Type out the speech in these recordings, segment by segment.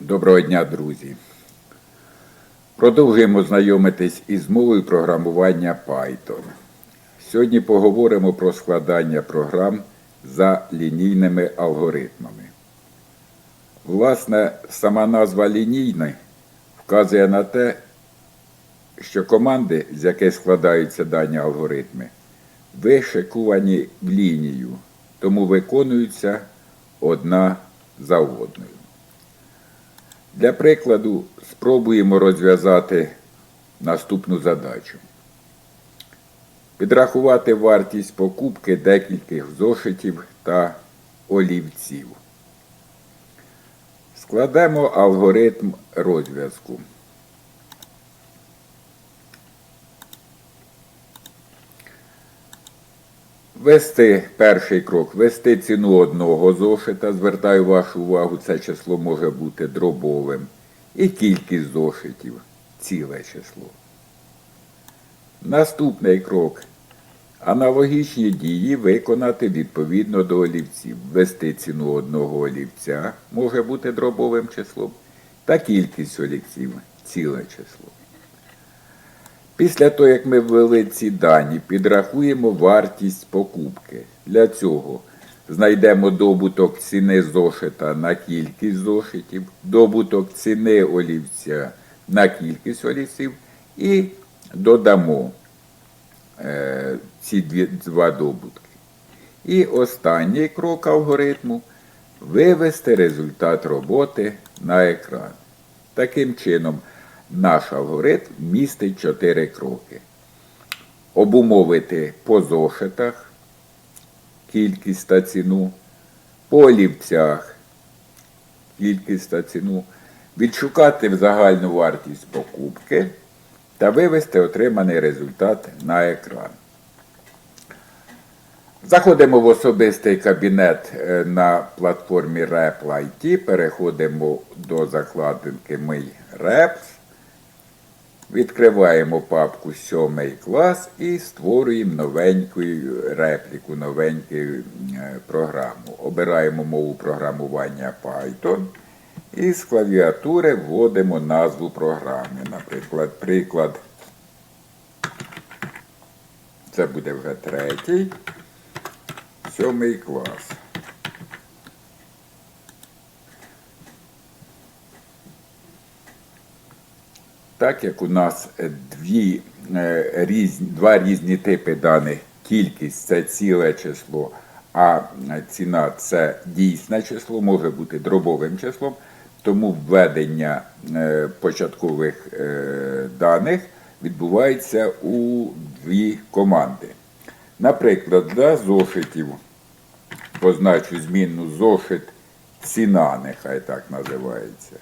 Доброго дня, друзі. Продовжуємо знайомитись із мовою програмування Python. Сьогодні поговоримо про складання програм за лінійними алгоритмами. Власне, сама назва лінійний вказує на те, що команди, з яких складаються дані алгоритми, вишикувані в лінію, тому виконуються одна за одною. Для прикладу спробуємо розв'язати наступну задачу. Підрахувати вартість покупки декількох зошитів та олівців. Складемо алгоритм розв'язку. Ввести перший крок, ввести ціну одного зошита. Звертаю вашу увагу, це число може бути дробовим. І кількість зошитів ціле число. Наступний крок. Аналогічні дії виконати відповідно до олівців. Ввести ціну одного олівця може бути дробовим числом, та кількість олівців ціле число. Після того, як ми ввели ці дані, підрахуємо вартість покупки. Для цього знайдемо добуток ціни зошита на кількість зошитів, добуток ціни олівця на кількість олівців і додамо е, ці дві, два добутки. І останній крок алгоритму вивести результат роботи на екран. Таким чином, наш алгоритм містить 4 кроки. Обумовити по зошитах кількість та ціну, по олівцях кількість та ціну, відшукати загальну вартість покупки та вивести отриманий результат на екран. Заходимо в особистий кабінет е, на платформі REPL IT, переходимо до закладинки Мий Reps. Відкриваємо папку 7 клас і створюємо новеньку репліку, новеньку е, програму. Обираємо мову програмування Python і з клавіатури вводимо назву програми. Наприклад, приклад. Це буде вже третій, сьомий клас. Так як у нас е, дві, е, різні, два різні типи даних, кількість це ціле число, а ціна це дійсне число, може бути дробовим числом, тому введення е, початкових даних відбувається у дві команди. Наприклад, для зошитів позначу змінну зошит ціна, нехай так називається.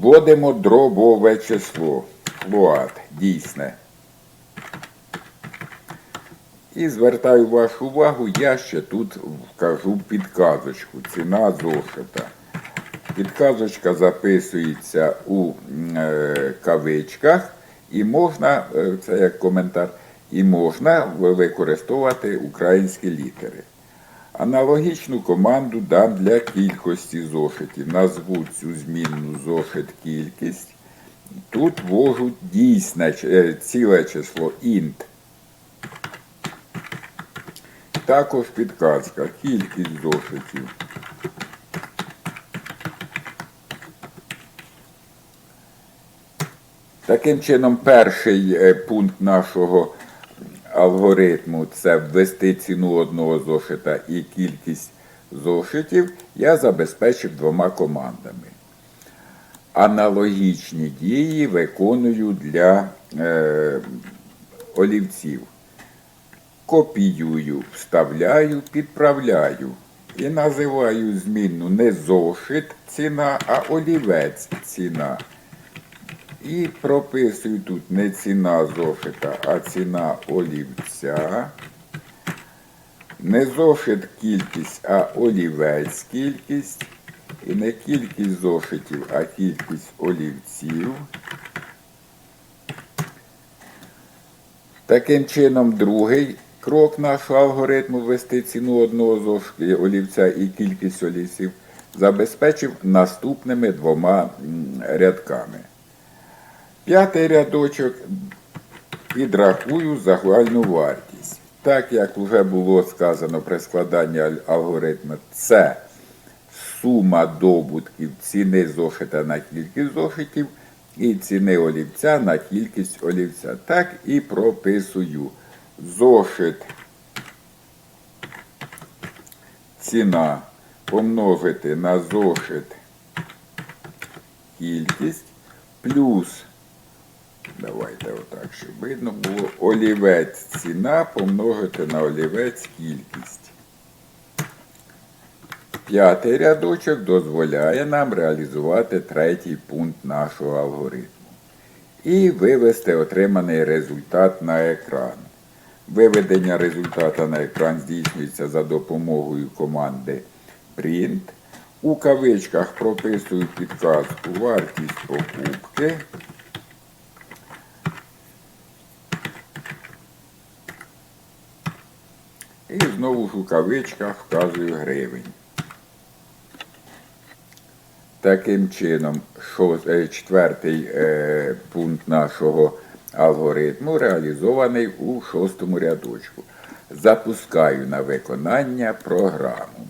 Вводимо дробове число. Флуат дійсне. І звертаю вашу увагу, я ще тут вкажу підказочку. Ціна зошита. Підказочка записується у е, кавичках і можна, е, це як коментар, і можна використовувати українські літери. Аналогічну команду дам для кількості зошитів. Назву цю змінну зошит кількість. Тут ввожу дійсне е, ціле число int. Також підказка. Кількість зошитів. Таким чином, перший е, пункт нашого алгоритму це ввести ціну одного зошита і кількість зошитів, я забезпечив двома командами. Аналогічні дії виконую для е, олівців. Копіюю, вставляю, підправляю. І називаю змінну не зошит ціна, а олівець ціна. І прописую тут не ціна зошита, а ціна олівця. Не зошит кількість, а олівець кількість. І не кількість зошитів, а кількість олівців. Таким чином, другий крок нашого алгоритму ввести ціну одного зошита олівця і кількість олівців. забезпечив наступними двома рядками. П'ятий рядочок підрахую загальну вартість. Так як вже було сказано при складанні алгоритму, це сума добутків ціни зошита на кількість зошитів і ціни олівця на кількість олівця. Так і прописую зошит ціна помножити на зошит кількість плюс Давайте отак, щоб видно було. Олівець ціна помножити на олівець кількість. П'ятий рядочок дозволяє нам реалізувати третій пункт нашого алгоритму. І вивести отриманий результат на екран. Виведення результата на екран здійснюється за допомогою команди Print. У кавичках прописую підказку вартість покупки. І знову ж у кавичках вказую гривень. Таким чином, е, четвертий е, пункт нашого алгоритму реалізований у шостому рядочку. Запускаю на виконання програму.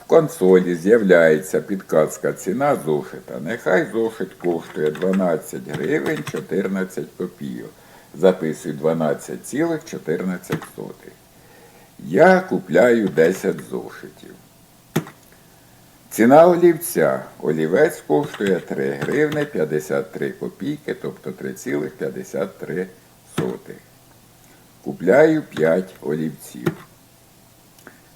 В консолі з'являється підказка ціна зошита. Нехай зошит коштує 12 гривень 14 копійок. Записую 12,14. Я купляю 10 зошитів. Ціна олівця. Олівець коштує 3 гривни 53 копійки, тобто 3,53. Купляю 5 олівців.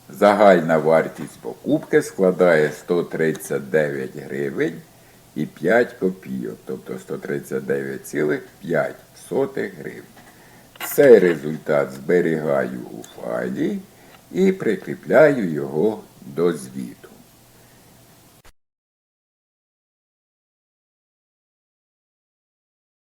Загальна вартість покупки складає 139 гривень і 5 копійок, тобто 139,5 гривень. Цей результат зберігаю у файлі і прикріпляю його до звіту.